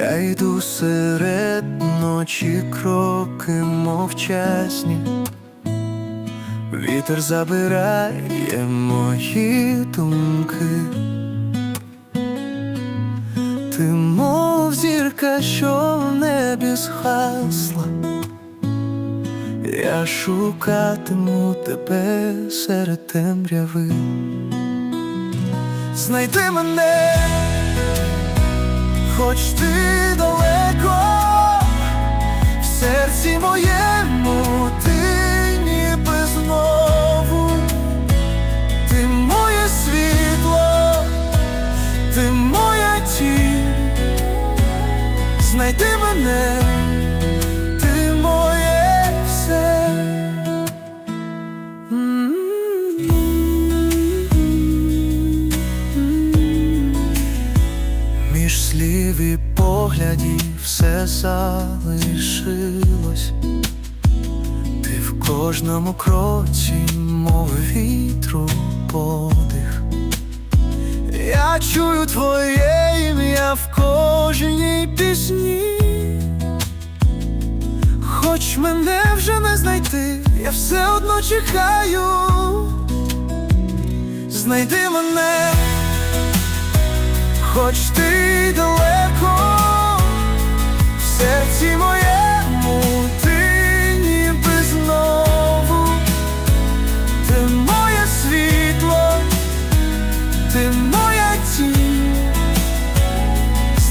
йду серед ночі кроки мовчасні, вітер забирає мої думки. Ти мов зірка, що в небі згасла. Я шукатиму тебе серед темряви. Знайди мене, хоч ти далеко, в серці моєму ти ніби знову, ти моє світло, ти моя тінь, знайди мене, кожному кроці, мов вітру подих. Я чую твоє ім'я в кожній пісні. Хоч мене вже не знайти, я все одно чекаю. Знайди мене, хоч ти далеко,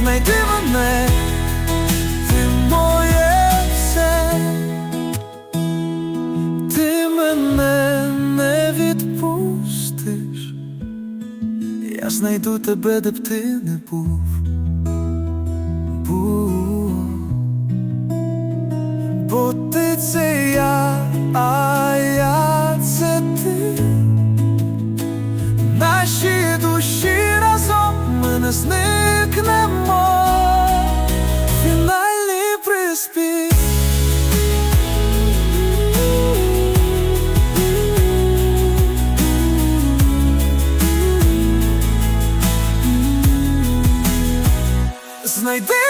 знайди мене, ти моє все, ти мене не відпустиш. Я знайду тебе, де б ти не був. Був. Бо ти це я, а я це ти. Наші душі разом ми не зникнемо. Знайди